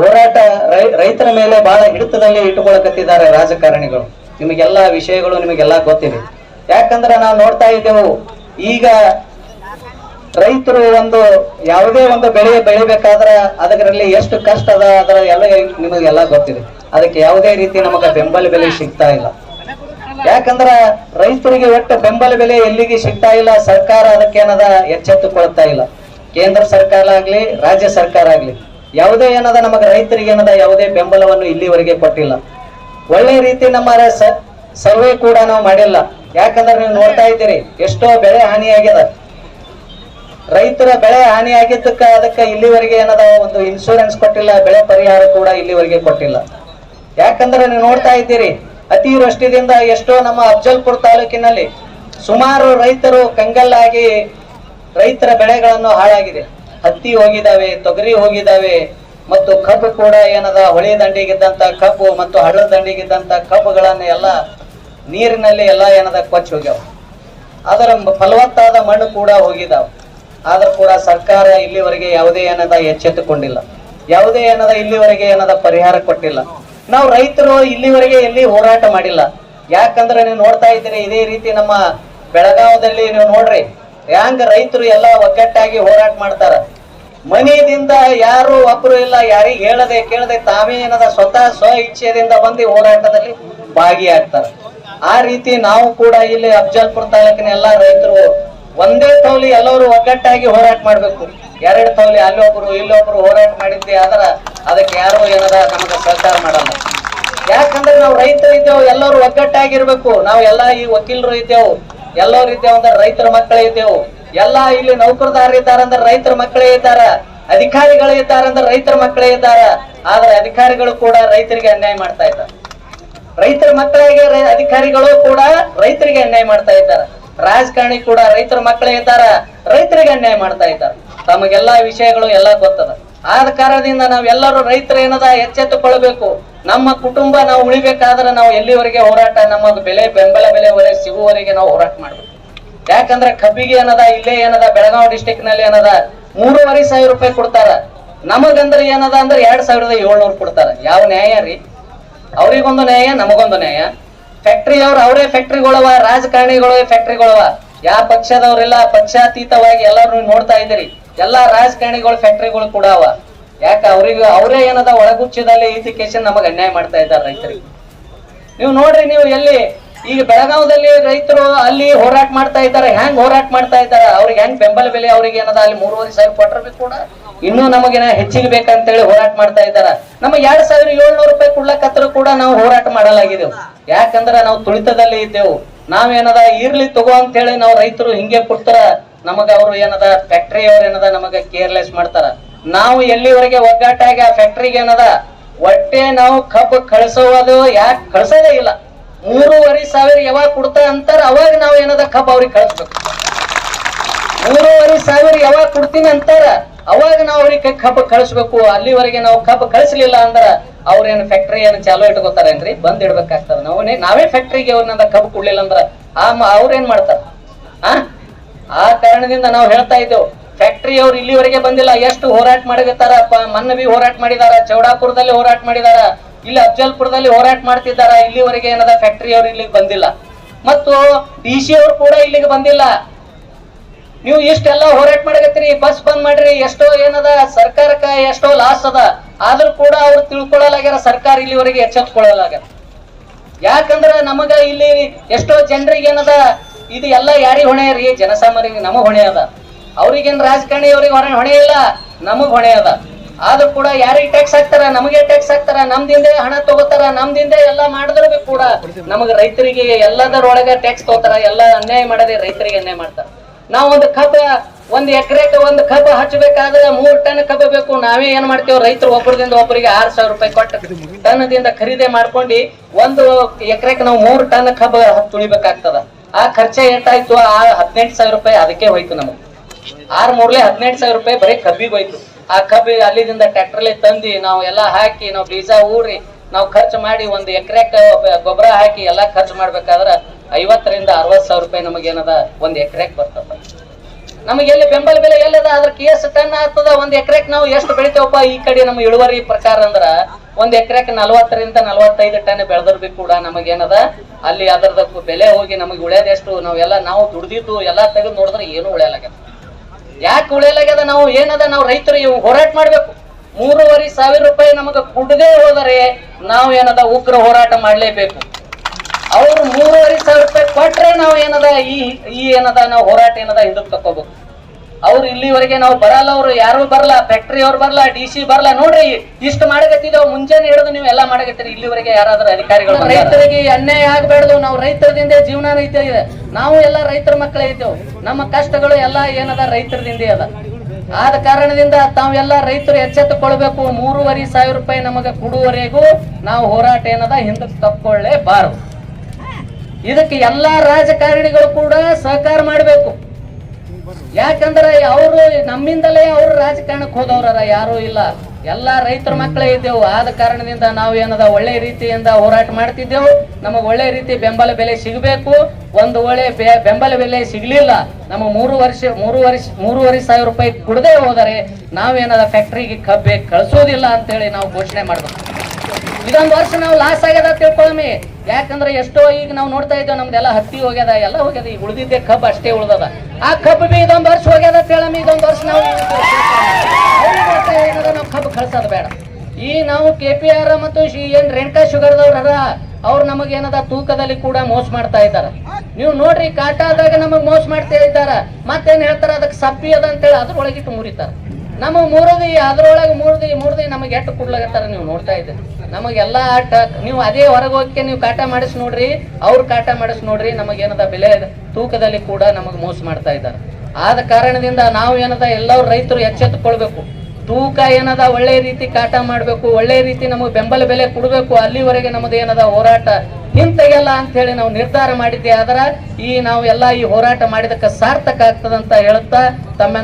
ಹೋರಾಟ ರೈತರ ಮೇಲೆ ಬಹಳ ಹಿಡಿತದಲ್ಲಿ ಇಟ್ಟುಕೊಳ್ಳಕತ್ತಿದ್ದಾರೆ ರಾಜಕಾರಣಿಗಳು. ನಿಮಗೆಲ್ಲ ವಿಷಯಗಳು ನಿಮಗೆಲ್ಲ ಗೊತ್ತಿದೆ. ಯಾಕಂದ್ರೆ ನಾವು ನೋಡ್ತಾ ಇದ್ದೆವು, ಈಗ ರೈತರು ಒಂದು ಯಾವುದೇ ಒಂದು ಬೆಳೆ ಬೆಳಿಬೇಕಾದ್ರೆ ಅದರಲ್ಲಿ ಎಷ್ಟು ಕಷ್ಟ ಅದ ಅದರ ಎಲ್ಲ ನಿಮಗೆಲ್ಲ ಗೊತ್ತಿದೆ. ಅದಕ್ಕೆ ಯಾವುದೇ ರೀತಿ ನಮಗೆ ಬೆಂಬಲ ಬೆಲೆ ಸಿಗ್ತಾ ಇಲ್ಲ. ಯಾಕಂದ್ರ ರೈತರಿಗೆ ಒಟ್ಟು ಬೆಂಬಲ ಬೆಲೆ ಎಲ್ಲಿಗೆ ಸಿಗ್ತಾ ಇಲ್ಲ, ಸರ್ಕಾರ ಅದಕ್ಕೆ ಏನದ ಎಚ್ಚೆತ್ತುಕೊಳ್ತಾ ಇಲ್ಲ. ಕೇಂದ್ರ ಸರ್ಕಾರ ಆಗ್ಲಿ, ರಾಜ್ಯ ಸರ್ಕಾರ ಆಗ್ಲಿ. ಯಾವುದೇ ಏನದ ನಮಗೆ ರೈತರಿಗೆ ಏನದ ಯಾವುದೇ ಬೆಂಬಲವನ್ನು ಇಲ್ಲಿವರೆಗೆ ಕೊಟ್ಟಿಲ್ಲ. ಒಳ್ಳೆ ರೀತಿ ನಮ್ಮ ಸರ್ವೆ ಕೂಡ ನಾವು ಮಾಡಿಲ್ಲ. ಯಾಕಂದ್ರೆ ನೀವು ನೋಡ್ತಾ ಇದ್ದೀರಿ, ಎಷ್ಟೋ ಬೆಳೆ ಹಾನಿಯಾಗ್ಯದ ರೈತರ ಬೆಳೆ ಹಾನಿಯಾಗಿದ್ದಕ್ಕ ಅದಕ್ಕೆ ಇಲ್ಲಿವರೆಗೆ ಏನದ ಒಂದು ಇನ್ಶೂರೆನ್ಸ್ ಕೊಟ್ಟಿಲ್ಲ, ಬೆಳೆ ಪರಿಹಾರ ಕೂಡ ಇಲ್ಲಿವರೆಗೆ ಕೊಟ್ಟಿಲ್ಲ. ಯಾಕಂದ್ರೆ ನೀವು ನೋಡ್ತಾ ಇದ್ದೀರಿ ಅತಿವೃಷ್ಟಿದಿಂದ ಎಷ್ಟೋ ನಮ್ಮ ಅಫ್ಜಲ್ಪುರ್ ತಾಲೂಕಿನಲ್ಲಿ ಸುಮಾರು ರೈತರು ಕಂಗಲ್ಲಾಗಿ ರೈತರ ಬೆಳೆಗಳನ್ನು ಹಾಳಾಗಿದೆ. ಹತ್ತಿ ಹೋಗಿದಾವೆ ತೊಗರಿ ಹೋಗಿದಾವೆ ಮತ್ತು ಕಬ್ಬು ಕೂಡ ಏನದ, ಹೊಳೆ ದಂಡಿಗಿದ್ದಂತ ಕಬ್ಬು ಮತ್ತು ಹಳ್ಳದ ದಂಡಿಗಿದ್ದಂತ ಕಬ್ಬುಗಳನ್ನ ಎಲ್ಲ ನೀರಿನಲ್ಲಿ ಎಲ್ಲ ಏನದ, ಕೊಚ್ಚಿ ಹೋಗ್ಯಾವ. ಅದರ ಫಲವತ್ತಾದ ಮಣ್ಣು ಕೂಡ ಹೋಗಿದಾವ ಆದ್ರೂ ಕೂಡ ಸರ್ಕಾರ ಇಲ್ಲಿವರೆಗೆ ಯಾವುದೇ ಏನದ ಎಚ್ಚೆತ್ತುಕೊಂಡಿಲ್ಲ. ಯಾವುದೇ ಏನದ ಇಲ್ಲಿವರೆಗೆ ಏನದ ಪರಿಹಾರ ಕೊಟ್ಟಿಲ್ಲ. ನಾವು ರೈತರು ಇಲ್ಲಿವರೆಗೆ ಎಲ್ಲಿ ಹೋರಾಟ ಮಾಡಿಲ್ಲ. ಯಾಕಂದ್ರೆ ನೀವು ನೋಡ್ತಾ ಇದ್ದೀರಿ, ಇದೇ ರೀತಿ ನಮ್ಮ ಬೆಳಗಾವದಲ್ಲಿ ನೀವು ನೋಡ್ರಿ ಹ್ಯಾಂಗ ರೈತರು ಎಲ್ಲ ಒಗ್ಗಟ್ಟಾಗಿ ಹೋರಾಟ ಮಾಡ್ತಾರ? ಮನೆಯಿಂದ ಯಾರು ಒಬ್ರು ಇಲ್ಲ, ಯಾರಿಗೆ ಹೇಳದೆ ಕೇಳದೆ ತಾವೇ ಏನದ ಸ್ವತಃ ಸ್ವ ಇಚ್ಛೆದಿಂದ ಬಂದು ಹೋರಾಟದಲ್ಲಿ ಭಾಗಿಯಾಗ್ತಾರ. ಆ ರೀತಿ ನಾವು ಕೂಡ ಇಲ್ಲಿ ಅಫಜಲ್ಪುರ ತಾಲೂಕಿನ ಎಲ್ಲಾ ರೈತರು ಒಂದೇ ತೌಲಿ ಎಲ್ಲರೂ ಒಗ್ಗಟ್ಟಾಗಿ ಹೋರಾಟ ಮಾಡ್ಬೇಕು. ಎರಡು ತೌಲಿ ಅಲ್ಲೊಬ್ರು ಇಲ್ಲೊಬ್ರು ಹೋರಾಟ ಮಾಡಿದ್ದೆ ಆದ್ರ ಅದಕ್ಕೆ ಯಾರು ಏನದ ನಮ್ಗೆ ಸಹಕಾರ ಮಾಡಲ್ಲ. ಯಾಕಂದ್ರೆ ನಾವು ರೈತರು ಇದ್ದೇವು ಎಲ್ಲರೂ ಒಗ್ಗಟ್ಟಾಗಿರ್ಬೇಕು. ನಾವು ಎಲ್ಲಾ ಈ ವಕೀಲರು ಇದ್ದೇವು. ಎಲ್ಲರೂ ರೀತಿಯ ಒಂದ ರೈತರ ಮಕ್ಕಳೇ ಇದ್ದೇವು. ಎಲ್ಲಾ ಇಲ್ಲಿ ನೌಕರದಾರ ಇದ್ದಾರೆ ಅಂದ್ರೆ ರೈತರ ಮಕ್ಕಳೇ ಇದ್ದಾರ. ಅಧಿಕಾರಿಗಳು ಇದ್ದಾರೆ ಅಂದ್ರೆ ರೈತರ ಮಕ್ಕಳೇ ಇದ್ದಾರ. ಆದ್ರೆ ಅಧಿಕಾರಿಗಳು ಕೂಡ ರೈತರಿಗೆ ಅನ್ಯಾಯ ಮಾಡ್ತಾ ಇದ್ದಾರೆ. ರೈತರ ಮಕ್ಕಳಿಗೆ ಅಧಿಕಾರಿಗಳು ಕೂಡ ರೈತರಿಗೆ ಅನ್ಯಾಯ ಮಾಡ್ತಾ ಇದ್ದಾರೆ. ರಾಜಕಾರಣಿ ಕೂಡ ರೈತರ ಮಕ್ಕಳೇ ಇದ್ದಾರ. ರೈತರಿಗೆ ಅನ್ಯಾಯ ಮಾಡ್ತಾ ಇದ್ದಾರೆ. ತಮಗೆಲ್ಲಾ ವಿಷಯಗಳು ಎಲ್ಲಾ ಗೊತ್ತದ. ಆದ ಕಾರಣದಿಂದ ನಾವೆಲ್ಲರೂ ರೈತರ ಏನದ ಎಚ್ಚೆತ್ತುಕೊಳ್ಬೇಕು ನಮ್ಮ ಕುಟುಂಬ ನಾವು ಉಳಿಬೇಕಾದ್ರೆ ನಾವು ಎಲ್ಲಿವರೆಗೆ ಹೋರಾಟ ನಮ್ಮ ಬೆಲೆ, ಬೆಂಬಲ ಬೆಲೆ ವರೆ ಸಿಗುವವರೆಗೆ ನಾವು ಹೋರಾಟ ಮಾಡ್ಬೇಕು. ಯಾಕಂದ್ರೆ ಕಬ್ಬಿಗೆ ಏನದ, ಇಲ್ಲೇ ಏನದ, ಬೆಳಗಾವಿ ಡಿಸ್ಟಿಕ್ನಲ್ಲಿ ಏನದ, ಮೂರುವರೆ ಸಾವಿರ ರೂಪಾಯಿ ಕೊಡ್ತಾರ. ನಮಗಂದ್ರೆ ಏನದ ಅಂದ್ರೆ ಎರಡ್ ಸಾವಿರದ ಏಳ್ನೂರು ಕೊಡ್ತಾರ. ಯಾವ ನ್ಯಾಯ ರೀ? ಅವ್ರಿಗೊಂದು ನ್ಯಾಯ, ನಮಗೊಂದು ನ್ಯಾಯ. ಫ್ಯಾಕ್ಟ್ರಿ ಅವ್ರು ಅವರೇ ಫ್ಯಾಕ್ಟ್ರಿಗಳವ ರಾಜಕಾರಣಿಗಳು ಫ್ಯಾಕ್ಟ್ರಿಗಳವ ಯಾವ ಪಕ್ಷದವ್ರೆಲ್ಲ ಪಕ್ಷಾತೀತವಾಗಿ ಎಲ್ಲರೂ ನೋಡ್ತಾ ಇದ್ದೀರಿ. ಎಲ್ಲಾ ರಾಜಕಾರಣಿಗಳು ಫ್ಯಾಕ್ಟ್ರಿಗಳು ಕೂಡ ಅವ. ಯಾಕ ಅವ್ರಿಗೆ, ಅವರೇ ಏನದ ಒಳಗುಚ್ಚದಲ್ಲಿ ಇದಕ್ಕೆ ನಮಗೆ ಅನ್ಯಾಯ ಮಾಡ್ತಾ ಇದ್ದಾರೆ ರೈತರಿಗೆ? ನೀವು ನೋಡ್ರಿ, ನೀವು ಎಲ್ಲಿ, ಈಗ ಬೆಳಗಾವದಲ್ಲಿ ರೈತರು ಅಲ್ಲಿ ಹೋರಾಟ ಮಾಡ್ತಾ ಇದ್ದಾರೆ ಹೆಂಗ್ ಹೋರಾಟ ಮಾಡ್ತಾ ಇದ್ದಾರೆ? ಅವ್ರಿಗೆ ಹೆಂಗ್ ಬೆಂಬಲ ಬೆಲೆ ಅವ್ರಿಗೆ ಏನದ? ಅಲ್ಲಿ ಮೂರುವರೆ ಸಾವಿರ ಕೊಟ್ಟರು ಕೂಡ? ಇನ್ನೂ ನಮಗೇನ ಹೆಚ್ಚಿಗೆ ಬೇಕಂತೇಳಿ ಹೋರಾಟ ಮಾಡ್ತಾ ಇದ್ದಾರ. ನಮಗೆ ಎರಡ್ ಸಾವಿರ ಏಳ್ನೂರು ರೂಪಾಯಿ ಕೊಡ್ಲಕತ್ರ ಕೂಡ ನಾವು ಹೋರಾಟ ಮಾಡಲಾಗಿದೆವು ಯಾಕಂದ್ರ ನಾವು ತುಳಿತದಲ್ಲಿ ಇದ್ದೆವು. ನಾವೇನದ ಇರ್ಲಿ ತಗೋ ಅಂತ ಹೇಳಿ ನಾವು ರೈತರು ಹಿಂಗೆ ಕೊಡ್ತಾರ ನಮಗ ಅವರು ಏನದ ಫ್ಯಾಕ್ಟ್ರಿ ಅವ್ರ ಏನದ ನಮಗ ಕೇರ್ಲೆಸ್ ಮಾಡ್ತಾರ. ನಾವು ಎಲ್ಲಿವರೆಗೆ ಒಗ್ಗಟ್ಟಾಗಿ ಆ ಫ್ಯಾಕ್ಟ್ರಿಗೆ ಏನದ ಒಟ್ಟೆ ನಾವು, ಕಬ್ಬು ಕಳ್ಸೋದು ಯಾಕೆ ಕಳ್ಸೋದೇ ಇಲ್ಲ. ಮೂರುವರೆ ಸಾವಿರ ಯಾವಾಗ ಕೊಡ್ತಾ ಅಂತಾರ, ಅವಾಗ ನಾವು ಏನದ ಕಬ್ ಅವ್ರಿಗೆ ಕಳಿಸ್ಬೇಕು. ಮೂರುವರೆ ಸಾವಿರ ಯಾವಾಗ ಕೊಡ್ತೀನಿ ಅಂತಾರ, ಅವಾಗ ನಾವು ಅವ್ರಿಗೆ ಕಬ್ ಕಳಿಸ್ಬೇಕು. ಅಲ್ಲಿವರೆಗೆ ನಾವು ಕಬ್ ಕಳಿಸ್ಲಿಲ್ಲ ಅಂದ್ರ ಅವ್ರೇನು ಫ್ಯಾಕ್ಟ್ರಿ ಏನು ಚಾಲೂ ಇಟ್ಕೋತಾರೇನ್ರಿ? ಬಂದ್ ಇಡ್ಬೇಕಾಗ್ತದ. ನಾವೇ ನಾವೇ ಫ್ಯಾಕ್ಟ್ರಿಗೆ ಅವ್ರನ್ನ ಕಬ್ಬು ಕೊಡ್ಲಿಲ್ಲ ಅಂದ್ರ ಆ ಅವ್ರೇನ್ ಮಾಡ್ತಾರ? ಆ? ಆ ಕಾರಣದಿಂದ ನಾವು ಹೇಳ್ತಾ ಇದ್ದೇವೆ ಫ್ಯಾಕ್ಟ್ರಿ ಅವ್ರು ಇಲ್ಲಿವರೆಗೆ ಬಂದಿಲ್ಲ. ಎಷ್ಟು ಹೋರಾಟ ಮಾಡಿದಾರ ಮನ್ನವಿ ಹೋರಾಟ ಮಾಡಿದಾರ, ಚೌಡಾಪುರದಲ್ಲಿ ಹೋರಾಟ ಮಾಡಿದಾರ, ಇಲ್ಲಿ ಅಫಜಲ್ಪುರದಲ್ಲಿ ಹೋರಾಟ ಮಾಡ್ತಿದ್ದಾರ, ಇಲ್ಲಿವರೆಗೆ ಏನದ ಫ್ಯಾಕ್ಟ್ರಿ ಅವ್ರು ಇಲ್ಲಿಗೆ ಬಂದಿಲ್ಲ. ಮತ್ತು ಡಿ ಸಿ ಅವ್ರು ಕೂಡ ಇಲ್ಲಿಗೆ ಬಂದಿಲ್ಲ. ನೀವು ಇಷ್ಟೆಲ್ಲ ಹೋರಾಟ ಮಾಡಕತ್ತೀರಿ ಬಸ್ ಬಂದ್ ಮಾಡ್ರಿ, ಎಷ್ಟೋ ಏನದ, ಸರ್ಕಾರಕ್ಕ ಎಷ್ಟೋ ಲಾಸ್ ಅದ. ಆದ್ರೂ ಕೂಡ ಅವ್ರು ತಿಳ್ಕೊಳ್ಳಲಾಗ್ಯಾರ ಸರ್ಕಾರ ಇಲ್ಲಿವರೆಗೆ ಎಚ್ಚೆತ್ಕೊಳ್ಳಲಾಗ್ಯಾರ ಯಾಕಂದ್ರ ನಮಗ ಇಲ್ಲಿ ಎಷ್ಟೋ ಜನರಿಗೆ ಏನದ, ಇದು ಎಲ್ಲ ಯಾರಿಗೆ ಹೊಣೆ ರೀ? ಜನಸಾಮಾನ್ಯರಿಗೆ ನಮ್ಮ ಹೊಣೆ ಅದ. ಅವ್ರಿಗೇನ್ ರಾಜಕಾರಣಿ, ಅವ್ರಿಗೆ ಹೊಣೆ ಹೊಣೆ ಇಲ್ಲ, ನಮಗ್ ಹೊಣೆ ಅದ. ಆದ್ರೂ ಕೂಡ ಯಾರಿಗೆ ಟ್ಯಾಕ್ಸ್ ಹಾಕ್ತಾರ, ನಮಗೆ ಟ್ಯಾಕ್ಸ್ ಹಾಕ್ತಾರ, ನಮ್ದಿಂದೆ ಹಣ ತಗೋತಾರ, ನಮ್ದಿಂದೆ ಎಲ್ಲ ಮಾಡಿದ್ರು ಕೂಡ ನಮಗ್ ರೈತರಿಗೆ ಎಲ್ಲದರೊಳಗೆ ಟ್ಯಾಕ್ಸ್ ತಗೋತಾರ, ಎಲ್ಲ ಅನ್ಯಾಯ ಮಾಡದೆ ರೈತರಿಗೆ ಅನ್ಯಾಯ ಮಾಡ್ತಾರ. ನಾವ್ ಒಂದು ಕಬ್ಬ, ಒಂದ್ ಎಕರೆಗೆ ಒಂದ್ ಕಬ್ಬ ಹಚ್ಚಬೇಕಾದ್ರೆ ಮೂರ್ ಟನ್ ಕಬ್ಬ ಬೇಕು. ನಾವೇ ಏನ್ ಮಾಡ್ತೇವೆ? ರೈತರು ಒಬ್ಬರದಿಂದ ಒಬ್ಬರಿಗೆ ಆರ್ ಸಾವಿರ ರೂಪಾಯಿ ಕೊಟ್ಟು ಟನ್ದಿಂದ ಖರೀದಿ ಮಾಡ್ಕೊಂಡು ಒಂದು ಎಕರೆಗೆ ನಾವು ಮೂರ್ ಟನ್ ಕಬ್ಬ ತುಳಿಬೇಕಾಗ್ತದ. ಆ ಖರ್ಚ ಎಷ್ಟಾಯ್ತು ಆ ಹದಿನೆಂಟು ಸಾವಿರ ರೂಪಾಯಿ ಅದಕ್ಕೆ ಹೋಯ್ತು ನಮಗೆ. ಆರ್ ಮೂರ್ಲೆ ಹದಿನೆಂಟು ಸಾವಿರ ರೂಪಾಯಿ ಬರೀ ಕಬ್ಬಿಗೆ ಹೋಯ್ತು ಆ ಕಬ್ಬಿ ಅಲ್ಲಿದಿಂದ ಟ್ರ್ಯಾಕ್ಟರ್ಲೆ ತಂದಿ ನಾವು ಎಲ್ಲಾ ಹಾಕಿ, ನಾವು ಬೀಜ ಊರಿ, ನಾವು ಖರ್ಚು ಮಾಡಿ ಒಂದು ಎಕರೆಕ ಗೊಬ್ಬರ ಹಾಕಿ ಎಲ್ಲಾ ಖರ್ಚು ಮಾಡ್ಬೇಕಾದ್ರ ಐವತ್ತರಿಂದ ಅರವತ್ ಸಾವಿರ ರೂಪಾಯಿ ನಮಗೇನದ ಒಂದ್ ಎಕರೆಕ್ ಬರ್ತದ. ನಮಗೆ ಎಲ್ಲಿ ಬೆಂಬಲ ಬೆಲೆ ಎಲ್ಲದ? ಅದಕ್ಕೆ ಎಷ್ಟು ಟನ್ ಆಗ್ತದ, ಒಂದ್ ಎಕರೆಕ್ ನಾವು ಎಷ್ಟು ಬೆಳಿತೇವಪ್ಪ ಈ ಕಡೆ ನಮ್ಮ ಇಳುವರಿ ಪ್ರಕಾರ ಅಂದ್ರ? ಒಂದ್ ಎಕರೆಕ್ ನಲವತ್ತರಿಂದ ನಲವತ್ತೈದು ಟನ್ ಬೆಳೆದ್ರ ಬಿ ಕೂಡ ನಮಗೇನದ ಅಲ್ಲಿ ಅದರದ ಬೆಲೆ ಹೋಗಿ ನಮಗೆ ಉಳಿಯೋದೆಷ್ಟು ನಾವೆಲ್ಲ, ನಾವು ದುಡ್ದಿದ್ದು ಎಲ್ಲಾ ತೆಗೆದು ನೋಡಿದ್ರೆ ಏನು ಉಳಿಯಲಾಗ್ಯದ ಯಾಕೆ ಉಳಿಯಲಾಗ್ಯದ ನಾವು? ಏನದ? ನಾವು ರೈತರು ಇವು ಹೋರಾಟ ಮಾಡ್ಬೇಕು. ಮೂರುವರೆ ಸಾವಿರ ರೂಪಾಯಿ ನಮಗೆ ಕುಡದೇ ಹೋದರೆ ನಾವು ಏನದ? ಉಗ್ರ ಹೋರಾಟ ಮಾಡ್ಲೇಬೇಕು. ಅವ್ರು ಮೂರುವರೆ ಸಾವಿರ ರೂಪಾಯಿ ಕೊಟ್ರೆ ನಾವು ಏನದ? ಈ ಈ ಏನದ? ನಾವು ಹೋರಾಟ ಏನದ? ಹಿಂದಕ್ಕೆ ತಕೋಬೇಕು ಅವ್ರು ಇಲ್ಲಿವರೆಗೆ ನಾವು ಬರಲ್ಲ ಅವ್ರು ಯಾರು ಬರಲ್ಲ ಫ್ಯಾಕ್ಟ್ರಿ ಅವ್ರು ಬರಲ್ಲ ಡಿ ಸಿ ಬರಲ್ಲ. ನೋಡ್ರಿ ಇಷ್ಟು ಮಾಡಕತ್ತಿದ್ದೇವೆ ಮುಂಜಾನೆ ಹಿಡಿದು ನೀವು ಎಲ್ಲ ಮಾಡಕತ್ತೀರಿ. ಇಲ್ಲಿವರೆಗೆ ಯಾರಾದ್ರೂ ಅಧಿಕಾರಿಗಳು ರೈತರಿಗೆ ಅನ್ಯಾಯ ಆಗ್ಬೇಡ್ದು ನಾವು ರೈತರದಿಂದ ಜೀವನ ರೈತ ಇದೆ ನಾವು ಎಲ್ಲ ರೈತರ ಮಕ್ಕಳೇ ಇದ್ದೇವೆ. ನಮ್ಮ ಕಷ್ಟಗಳು ಎಲ್ಲ ಏನದ? ರೈತರದಿಂದ ಅದ. ಆದ ಕಾರಣದಿಂದ ತಾವೆಲ್ಲ ರೈತರು ಎಚ್ಚೆತ್ತುಕೊಳ್ಬೇಕು. ಮೂರುವರೆ ಸಾವಿರ ರೂಪಾಯಿ ನಮಗೆ ಕೊಡುವವರೆಗೂ ನಾವು ಹೋರಾಟ ಏನದ? ಹಿಂದಕ್ಕೆ ತಕ್ಕೊಳ್ಳೇಬಾರದು ಇದಕ್ಕೆ ಎಲ್ಲಾ ರಾಜಕಾರಣಿಗಳು ಕೂಡ ಸಹಕಾರ ಮಾಡಬೇಕು. ಯಾಕಂದ್ರೆ ಅವರು ನಮ್ಮಿಂದಲೇ ಅವರು ರಾಜಕಾರಣಕ್ಕೆ ಹೋದವ್ರ ಯಾರು ಇಲ್ಲ. ಎಲ್ಲಾ ರೈತರ ಮಕ್ಕಳೇ ಇದ್ದೆವು. ಆದ ಕಾರಣದಿಂದ ನಾವು ಏನದ ಒಳ್ಳೆ ರೀತಿಯಿಂದ ಹೋರಾಟ ಮಾಡ್ತಿದ್ದೆವು. ನಮಗೆ ಒಳ್ಳೆ ರೀತಿ ಬೆಂಬಲ ಬೆಲೆ ಸಿಗಬೇಕು. ಒಂದು ಒಳ್ಳೆ ಬೆಂಬಲ ಬೆಲೆ ಸಿಗಲಿಲ್ಲ. ನಮ್ಮ ಮೂರು ವರ್ಷ ಮೂರು ವರ್ಷ, ಮೂರುವರೆ ಸಾವಿರ ರೂಪಾಯಿ ಕುಡದೇ ಹೋದರೆ ನಾವೇನದ ಫ್ಯಾಕ್ಟ್ರಿಗೆ ಕಬ್ಬೆ ಕಳಿಸೋದಿಲ್ಲ ಅಂತೇಳಿ ನಾವು ಘೋಷಣೆ ಮಾಡಬೇಕು. ಇದೊಂದು ವರ್ಷ ನಾವು ಲಾಸ್ ಆಗ್ಯದ ತಿಳ್ಕೊಳಮಿ. ಯಾಕಂದ್ರೆ ಎಷ್ಟೋ ಈಗ ನಾವು ನೋಡ್ತಾ ಇದ್ದೇವೆ, ನಮ್ದೆಲ್ಲ ಹತ್ತಿ ಹೋಗ್ಯದ, ಎಲ್ಲ ಹೋಗ್ಯದ ಈಗ ಉಳಿದಿದ್ದೆ ಕಬ್ಬು ಅಷ್ಟೇ ಉಳ್ದದ. ಆ ಕಬ್ಬು ಬಿ ಇದೊಂದು ವರ್ಷ ಹೋಗ್ಯದ ಅಂತ ಹೇಳಮಿ ಇದೊಂದು ವರ್ಷ ನಾವು ನಾವು ಕಬ್ಬು ಕಳ್ಸೋದು ಬೇಡ. ಈ ನಾವು ಕೆ ಪಿ ಆರ್ ಮತ್ತು ಏನ್ ರೇಣುಕಾ ಶುಗರ್ದವ್ರ ಅವ್ರು ನಮಗೇನದ ತೂಕದಲ್ಲಿ ಕೂಡ ಮೋಸ ಮಾಡ್ತಾ ಇದ್ದಾರೆ. ನೀವು ನೋಡ್ರಿ, ಕಾಟಾದಾಗ ನಮಗ್ ಮೋಸ ಮಾಡ್ತಾ ಇದ್ದಾರ. ಮತ್ತೇನ್ ಹೇಳ್ತಾರ ಅದಕ್ಕೆ ಸಪ್ಪಿ ಅದ ಅಂತೇಳಿ ಅದ್ರೊಳಗಿಟ್ಟು ಮುರಿತಾರ. ನಮಗ್ ಮೂರದಿ ಅದ್ರೊಳಗೆ ಮೂರ್ದಿ ನಮಗೆ ಎಷ್ಟು ಕೊಡ್ಲಾಗತ್ತಾರ ನೀವು ನೋಡ್ತಾ ಇದ್ದೀರಿ. ನಮಗೆಲ್ಲ ಆಟ ನೀವು ಅದೇ ಹೊರಗೆ ಹೋಗಕ್ಕೆ ನೀವು ಕಾಟ ಮಾಡಿಸ್ ನೋಡ್ರಿ, ಅವ್ರು ಕಾಟ ಮಾಡಿಸ್ ನೋಡ್ರಿ ನಮಗೇನದ ಬೆಲೆ ತೂಕದಲ್ಲಿ ಕೂಡ ನಮಗೆ ಮೋಸ ಮಾಡ್ತಾ ಇದ್ದಾರೆ. ಆದ ಕಾರಣದಿಂದ ನಾವು ಏನದ ಎಲ್ಲರೂ ರೈತರು ಎಚ್ಚೆತ್ತುಕೊಳ್ಬೇಕು. ತೂಕ ಏನದ ಒಳ್ಳೆ ರೀತಿ ಕಾಟ ಮಾಡಬೇಕು, ಒಳ್ಳೆ ರೀತಿ ನಮಗೆ ಬೆಂಬಲ ಬೆಲೆ ಕೊಡಬೇಕು, ಅಲ್ಲಿವರೆಗೆ ನಮ್ಮದು ಏನದ ಹೋರಾಟ ಹಿಂತೆಗೆಲ್ಲ ಅಂತ ಹೇಳಿ ನಾವು ನಿರ್ಧಾರ ಮಾಡಿದ್ದೆ ಆದ್ರ ಈ ನಾವು ಎಲ್ಲ ಈ ಹೋರಾಟ ಮಾಡಿದಕ್ಕೆ ಸಾರ್ಥಕ ಆಗ್ತದಂತ ಹೇಳುತ್ತಾ ತಮ್ಮ